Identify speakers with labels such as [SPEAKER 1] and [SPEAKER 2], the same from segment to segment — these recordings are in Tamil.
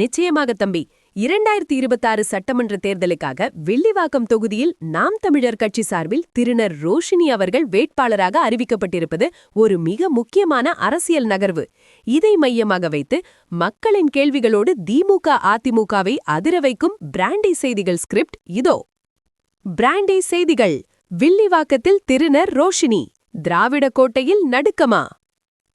[SPEAKER 1] நிச்சயமாக தம்பி. இரண்டாயிரத்தி இருபத்தாறு சட்டமன்ற தேர்தலுக்காக வில்லிவாக்கம் தொகுதியில் நாம் தமிழர் கட்சி சார்பில் திருநர் ரோஷினி அவர்கள் வேட்பாளராக அறிவிக்கப்பட்டிருப்பது ஒரு மிக முக்கியமான அரசியல் நகர்வு. இதை மையமாக வைத்து மக்களின் கேள்விகளோடு திமுக அதிமுகவை அதிர வைக்கும் பிராண்டி செய்திகள் ஸ்கிரிப்ட் இதோ. பிராண்டி செய்திகள். வில்லிவாக்கத்தில் திருநர் ரோஷினி. திராவிட கோட்டையில் நடுக்கமா.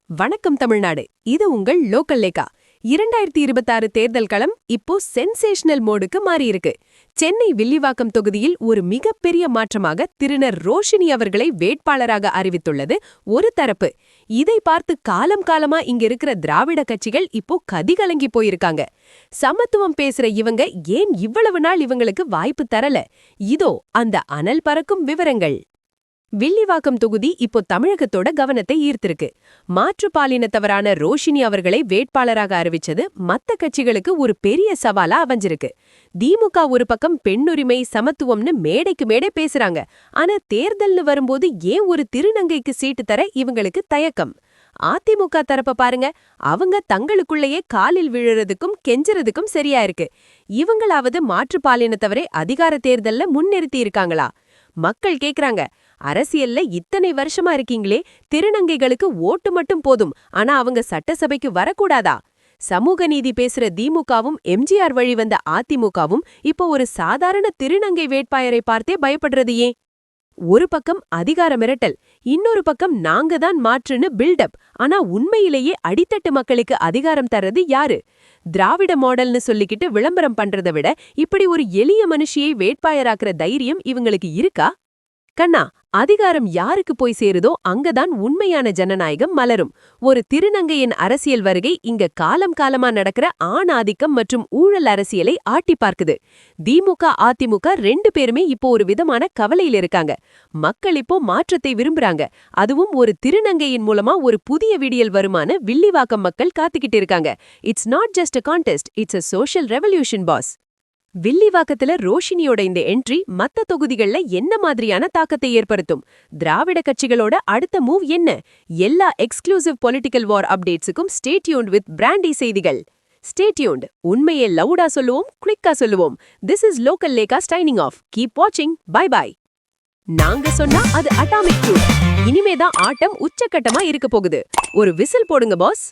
[SPEAKER 1] வணக்கம் தமிழ்நாடு. இது உங்கள் லோக்கல் லேக்கா இரண்டாயிரத்தி இருபத்தாறு தேர்தல் களம் இப்போ சென்சேஷனல் மோடுக்கு மாறியிருக்கு. சென்னை வில்லிவாக்கம் தொகுதியில் ஒரு மிகப்பெரிய மாற்றமாக திருநர் ரோஷினி அவர்களை வேட்பாளராக அறிவித்துள்ளது ஒரு தரப்பு. இதை பார்த்து காலம் காலமா இங்க இருக்கிற திராவிட கட்சிகள் இப்போ கதிகலங்கி போயிருக்காங்க. சமத்துவம் பேசுற இவங்க ஏன் இவ்வளவு நாள் இவங்களுக்கு வாய்ப்பு தரல? இதோ அந்த அனல் பறக்கும் விவரங்கள். வில்லிவாக்கம் தொகுதி இப்போ தமிழகத்தோட கவனத்தை ஈர்த்திருக்கு. மாற்றுப்பாலினத்தவரான ரோஷினி அவர்களை வேட்பாளராக அறிவிச்சது மத்த கட்சிகளுக்கு ஒரு பெரிய சவாலா அமைஞ்சிருக்கு. திமுக ஒரு பக்கம் பெண்ணுரிமை சமத்துவம்னு மேடைக்கு மேடை பேசுறாங்க. ஆனா தேர்தல்னு வரும்போது ஏன் ஒரு திருநங்கைக்கு சீட்டு தர இவங்களுக்கு தயக்கம்? அதிமுக தரப்ப பாருங்க அவங்க தங்களுக்குள்ளேயே காலில் விழுறதுக்கும் கெஞ்சறதுக்கும் சரியா இருக்கு. இவங்களாவது மாற்றுப்பாலினத்தவரை அதிகார தேர்தல்ல முன்னிறுத்தி இருக்காங்களா? மக்கள் கேக்குறாங்க. அரசியல்ல இத்தனை வருஷமா இருக்கீங்களே திருநங்கைகளுக்கு ஓட்டு மட்டும் போதும். ஆனா அவங்க சட்டசபைக்கு வரக்கூடாதா? சமூக நீதி பேசுற திமுகவும் எம்ஜிஆர் வழி வந்த அதிமுகவும் இப்போ ஒரு சாதாரண திருநங்கை வேட்பாளரை பார்த்தே பயப்படுறது ஏன்? ஒரு பக்கம் அதிகார மிரட்டல் இன்னொரு பக்கம் நாங்க தான் மாற்றுன்னு பில்டப் ஆனா உண்மையிலேயே அடித்தட்டு மக்களுக்கு அதிகாரம் தர்றது யாரு? திராவிட மாடல்னு சொல்லிக்கிட்டு விளம்பரம் பண்றதை விட இப்படி ஒரு எளிய மனுஷியை வேட்பாயராக்குற தைரியம் இவங்களுக்கு இருக்கா? கண்ணா அதிகாரம் யாருக்கு போய் சேருதோ அங்கதான் உண்மையான ஜனநாயகம் மலரும். ஒரு திருநங்கையின் அரசியல் வருகை இங்க காலம் காலமா நடக்கிற ஆண் ஆதிக்கம் மற்றும் ஊழல் அரசியலை ஆட்டி பார்க்குது. திமுக அதிமுக ரெண்டு பேருமே இப்போ ஒரு விதமான கவலையில இருக்காங்க. மக்கள் இப்போ மாற்றத்தை விரும்புறாங்க. அதுவும் ஒரு திருநங்கையின் மூலமா ஒரு புதிய விடியல் வருமான வில்லிவாக்கம் மக்கள் காத்துக்கிட்டு இருக்காங்க. It's not just a contest it's a social revolution boss வில்லிவாக்கத்துல ரோஷினியோட இந்த என்ட்ரி மத்த தொகுதிகள்ல என்ன மாதிரியான தாக்கத்தை ஏற்படுத்தும்? திராவிட கட்சிகளோட அடுத்த மூவ் என்ன? எல்லா எக்ஸ்க்ளூசிவ் பொலிட்டிக்கல் வார் அப்டேட்ஸுக்கும் ஸ்டேட்யூன்ட் வித் பிராண்டி செய்திகள். ஸ்டேட்யூன்ட் உண்மையை லவுடா சொல்லுவோம் குளிக்கா சொல்லுவோம். This is local Lekha signing off keep வாட்சிங் பை பை நாங்க சொன்னா அது அட்டாமிக் ட்ரூத் இனிமேதான் ஆட்டம் உச்சக்கட்டமா இருக்க போகுது. ஒரு விசில் போடுங்க பாஸ்